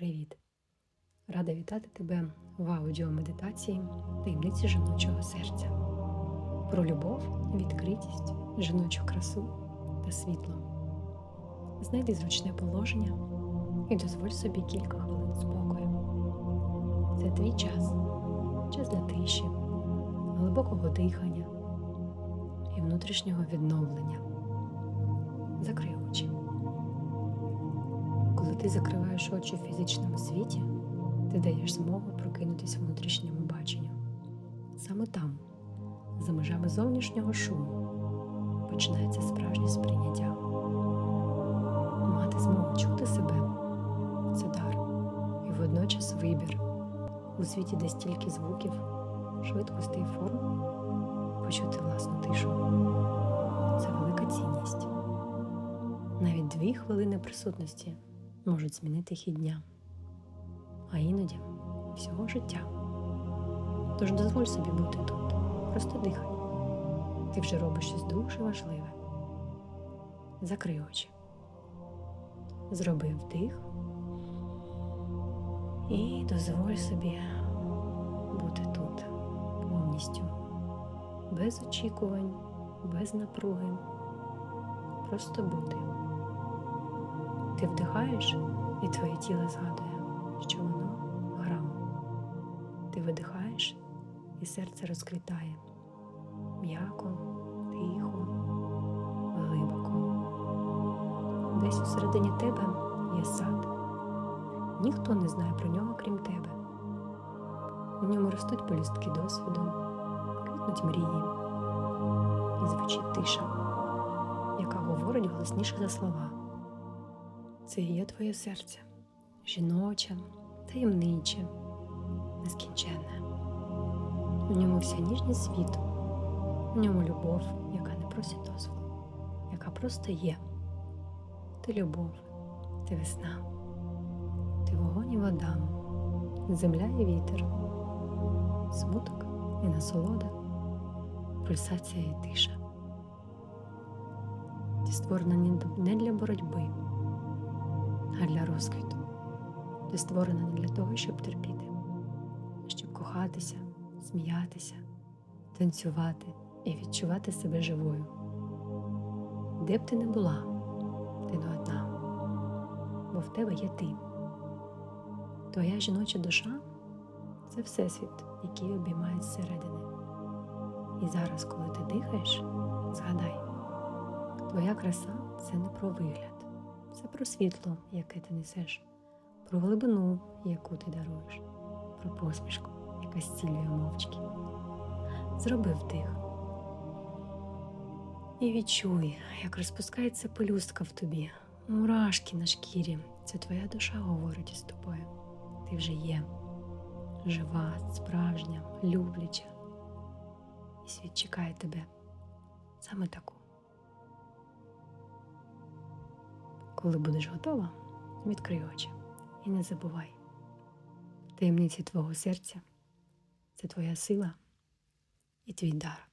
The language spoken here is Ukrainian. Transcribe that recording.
Привіт! Рада вітати тебе в аудіомедитації таємниці жіночого серця. Про любов, відкритість, жіночу красу та світло. Знайди зручне положення і дозволь собі кілька хвилин спокою. Це твій час, час для тиші, глибокого дихання і внутрішнього відновлення. Закрий очі. Ти закриваєш очі в фізичному світі, ти даєш змогу прокинутися внутрішньому баченню. Саме там, за межами зовнішнього шуму, починається справжнє сприйняття. Мати змогу чути себе це дар, і водночас вибір у світі, де стільки звуків, швидкостей форм, почути власну тишу. Це велика цінність. Навіть дві хвилини присутності можуть змінити хід дня, а іноді всього життя. Тож дозволь собі бути тут, просто дихай. Ти вже робиш щось дуже важливе. Закрий очі. Зроби вдих і дозволь собі бути тут повністю, без очікувань, без напруги, просто бути. Ти вдихаєш, і твоє тіло згадує, що воно храм. Ти видихаєш, і серце розквітає м'яко, тихо, глибоко. Десь усередині тебе є сад. Ніхто не знає про нього, крім тебе. У ньому ростуть полістки досвіду, квітнуть мрії, і звучить тиша, яка говорить голосніше за слова. Це є твоє серце, жіноче, таємниче, нескінченне. У ньому вся ніжність світу, у ньому любов, яка не просить дозволу, яка просто є. Ти любов, ти весна, ти вогонь і вода, земля і вітер, смуток і насолода, пульсація і тиша. Ти створена не для боротьби а для розквіту. Ти створена не для того, щоб терпіти, а щоб кохатися, сміятися, танцювати і відчувати себе живою. Де б ти не була, ти не одна, бо в тебе є ти. Твоя жіноча душа це всесвіт, який обіймає зсередини. І зараз, коли ти дихаєш, згадай, твоя краса це не про вигляд. Про світло, яке ти несеш, про глибину, яку ти даруєш, про посмішку, яка зцілює мовчки. Зроби вдих. І відчуй, як розпускається пелюстка в тобі, мурашки на шкірі. Це твоя душа говорить із тобою. Ти вже є жива, справжня, любляча. І світ чекає тебе саме таку. Коли будеш готова, відкрий очі і не забувай. Таємниці твого серця це твоя сила і твій дар.